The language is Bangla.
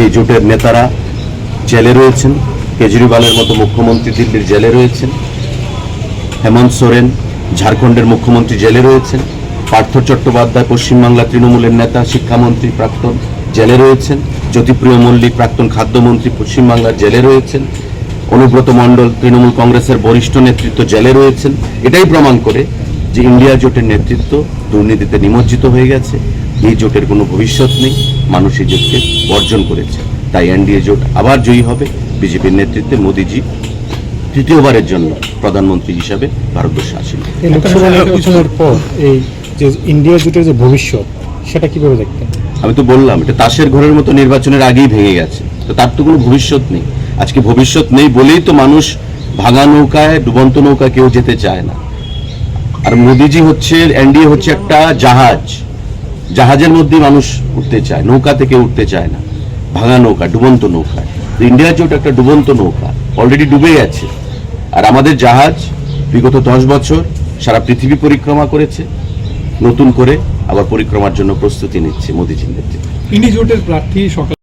যে জোটের নেতারা জেলে রয়েছেন, কেজরিওয়ালের মতো মুখ্যমন্ত্রী দিল্লির জেলে রয়েছেন, হেমন্ত সোরেন ঝাড়খণ্ডের মুখ্যমন্ত্রী জেলে রয়েছেন, পার্থ চট্টোপাধ্যায় পশ্চিমবাংলা তৃণমূলের নেতা, শিক্ষামন্ত্রী প্রাক্তন জেলে রয়েছেন, জ্যোতিপ্রিয় মল্লিক প্রাক্তন খাদ্যমন্ত্রী পশ্চিমবাংলার জেলে রয়েছেন, অনুব্রত মণ্ডল তৃণমূল কংগ্রেসের বরিষ্ঠ নেতৃত্ব জেলে রয়েছেন। এটাই প্রমাণ করে যে ইন্ডিয়া জোটের নেতৃত্ব দুর্নীতিতে নিমজ্জিত হয়ে গেছে। এই জোটের কোনো ভবিষ্যৎ নেই। মানুষ এই জোটকে বর্জন করেছে। তাই এনডিএ জোট আবার জয়ী হবে বিজেপির নেতৃত্বে মোদিজি তৃতীয়বারের জন্য প্রধানমন্ত্রী হিসাবে ভারতবর্ষে আসেন। পর এই যে ইন্ডিয়া জোটের যে ভবিষ্যৎ সেটা কীভাবে দেখতেন? আমি তো বললাম এটা তাসের ঘরের মতো নির্বাচনের আগেই ভেঙে গেছে। তো তার তো কোনো ভবিষ্যৎ নেই। আজকে ভবিষ্যৎ নেই বলেই তো মানুষ ভাঙা নৌকায় ডুবন্ত নৌকা কেউ যেতে চায় না। আর মোদিজি হচ্ছে এনডিএ হচ্ছে একটা জাহাজ। জাহাজের মধ্যে মানুষ উঠতে চায়, নৌকা থেকে উঠতে চায় না। ভাঙা নৌকা, ডুবন্ত নৌকা। ইন্ডিয়া জোট একটা ডুবন্ত নৌকা অলরেডি ডুবে গেছে। আর আমাদের জাহাজ বিগত দশ বছর সারা পৃথিবী পরিক্রমা করেছে, নতুন করে আবার পরিক্রমার জন্য প্রস্তুতি নিচ্ছে মোদিজির নেতৃত্বে। ইন্ডি জোটের প্রার্থী সকাল